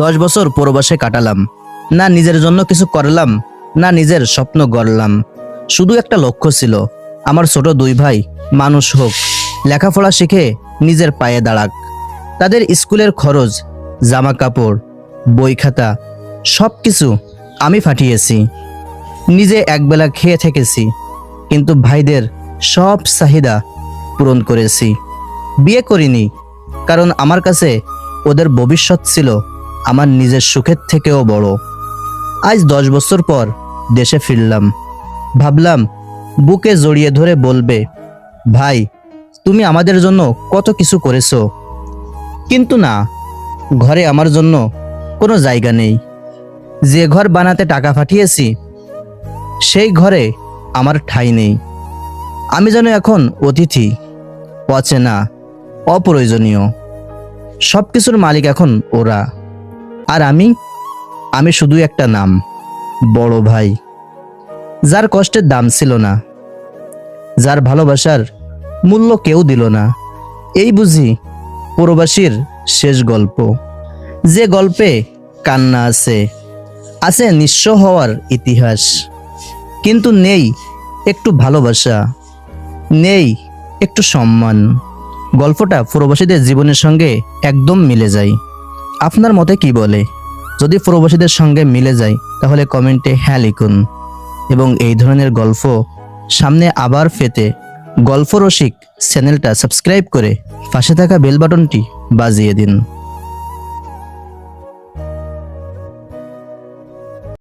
দশ বছর প্রবাসে কাটালাম। না নিজের জন্য কিছু করলাম, না নিজের স্বপ্ন গড়লাম। শুধু একটা লক্ষ্য ছিল, আমার ছোট দুই ভাই, মানুষ হোক, লেখাপড়া শিখে নিজের পায়ে দাঁড়াক। তাদের স্কুলের খরচ জামা কাপড় বই খাতা সব কিছু আমি ফাটিয়েছি। নিজে একবেলা খেয়ে থেকেছি, কিন্তু ভাইদের সব চাহিদা পূরণ করেছি। বিয়ে করিনি, কারণ আমার কাছে ওদের ভবিষ্যৎ ছিল আমার নিজের সুখের থেকেও বড়। আজ দশ বছর পর দেশে ফিরলাম। ভাবলাম, বুকে জড়িয়ে ধরে বলবে, ভাই, তুমি আমাদের জন্য কত কিছু করেছ। কিন্তু না, ঘরে আমার জন্য কোনো জায়গা নেই। যে ঘর বানাতে টাকা পাঠিয়েছি, সেই ঘরে আমার ঠাঁই নেই। আমি যেন এখন অতিথি, অচেনা, অপ্রয়োজনীয়। সব কিছুর মালিক এখন ওরা। আর আমি আমি শুধু একটা নাম, বড় ভাই, যার কষ্টের দাম ছিল না, যার ভালোবাসার মূল্য কেউ দিল না। এই বুঝি প্রবাসীর শেষ গল্প। যে গল্পে কান্না আছে আছে নিঃস্ব হওয়ার ইতিহাস। কিন্তু নেই একটু ভালোবাসা, নেই একটু সম্মান। গল্পটা প্রবাসীদের জীবনের সঙ্গে একদম মিলে যায়। আপনার মতে কি বলে? যদি প্রবাসীদের সঙ্গে মিলে যায়, তাহলে কমেন্টে হ্যাঁ লিখুন। এবং এই ধরনের গল্প সামনে আবার ফেতে গল্প রসিক চ্যানেলটা সাবস্ক্রাইব করে পাশে থাকা বেল বাটনটি বাজিয়ে দিন।